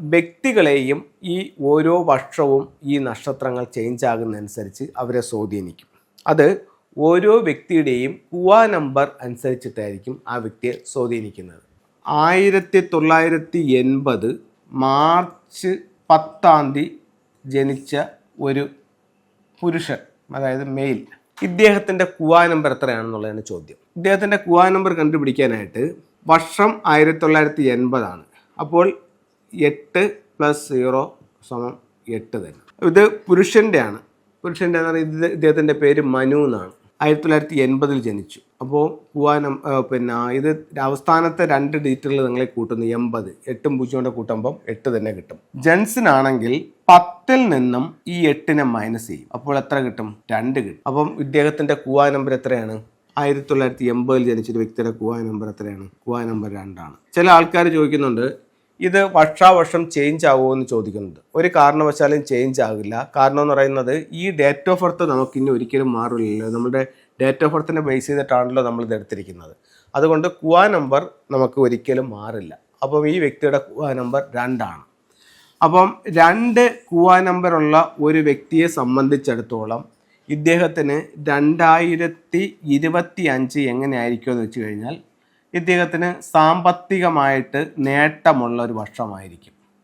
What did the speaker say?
വ്യക്തികളെയും ഈ ഓരോ വർഷവും ഈ നക്ഷത്രങ്ങൾ ചേഞ്ച് ആകുന്നതനുസരിച്ച് അവരെ സ്വാധീനിക്കും. അത് ഓരോ വ്യക്തിയുടെയും കുവ നമ്പർ അനുസരിച്ചിട്ടായിരിക്കും ആ വ്യക്തിയെ സ്വാധീനിക്കുന്നത്. ആയിരത്തി തൊള്ളായിരത്തി എൺപത് മാർച്ച് പത്താം തീയതി ജനിച്ച ഒരു പുരുഷൻ അതായത് മെയിൽ ഇദ്ദേഹത്തിന്റെ കുവാ നമ്പർ എത്രയാണെന്നുള്ളതാണ് ചോദ്യം. ഇദ്ദേഹത്തിന്റെ കുവാ നമ്പർ കണ്ടുപിടിക്കാനായിട്ട് വർഷം ആയിരത്തി തൊള്ളായിരത്തി എൺപതാണ് അപ്പോൾ എട്ട് പ്ലസ് സീറോ സമം എട്ട് തന്നെ. ഇത് പുരുഷന്റെ ആണ് പുരുഷന്റെ എന്ന് പറയുന്നത് ഇദ്ദേഹത്തിന്റെ പേര് മനു എന്നാണ്. ആയിരത്തി തൊള്ളായിരത്തി എൺപതിൽ ജനിച്ചു. അപ്പോൾ പൂവാനം പിന്നെ ഇത് അവസ്ഥാനത്തെ രണ്ട് ഡിജിറ്റുകൾ നിങ്ങളെ കൂട്ടുന്നു. എൺപത്. എട്ടും പൂജ്യം കൊണ്ട് കൂട്ടുമ്പം എട്ട് തന്നെ കിട്ടും. ജെൻസിനാണെങ്കിൽ പത്തിൽ നിന്നും ഈ എട്ടിനെ മൈനസ് ചെയ്യും. അപ്പോൾ എത്ര കിട്ടും? രണ്ട് കിട്ടും. അപ്പം ഇദ്ദേഹത്തിന്റെ കൂവാ നമ്പർ എത്രയാണ്? ആയിരത്തി തൊള്ളായിരത്തി എൺപതിൽ ജനിച്ചൊരു വ്യക്തിയുടെ കൂവാ നമ്പർ എത്രയാണ്? കൂവാ നമ്പർ രണ്ടാണ്. ചില ആൾക്കാർ ചോദിക്കുന്നുണ്ട് ഇത് വർഷാവർഷം ചേഞ്ച് ആകുമോ എന്ന് ചോദിക്കുന്നത്. ഒരു കാരണവശാലും ചേഞ്ച് ആകില്ല. കാരണം എന്ന് പറയുന്നത് ഈ ഡേറ്റ് ഓഫ് ബർത്ത് നമുക്ക് ഇനി ഒരിക്കലും മാറില്ലല്ലോ നമ്മുടെ ഡേറ്റ് ഓഫ് ബർത്തിനെ ബേസ് ചെയ്തിട്ടാണല്ലോ നമ്മൾ ഇത് എടുത്തിരിക്കുന്നത്. അതുകൊണ്ട് കുവാ നമ്പർ നമുക്ക് ഒരിക്കലും മാറില്ല. അപ്പം ഈ വ്യക്തിയുടെ കുവാ നമ്പർ രണ്ടാണ്. അപ്പം രണ്ട് കുവാ നമ്പറുള്ള ഒരു വ്യക്തിയെ സംബന്ധിച്ചിടത്തോളം ഇദ്ദേഹത്തിന് രണ്ടായിരത്തി ഇരുപത്തി അഞ്ച് എങ്ങനെയായിരിക്കുമെന്ന് വെച്ച് കഴിഞ്ഞാൽ ഇദ്ദേഹത്തിന് സാമ്പത്തികമായിട്ട് നേട്ടമുള്ള ഒരു വർഷമായിരിക്കും.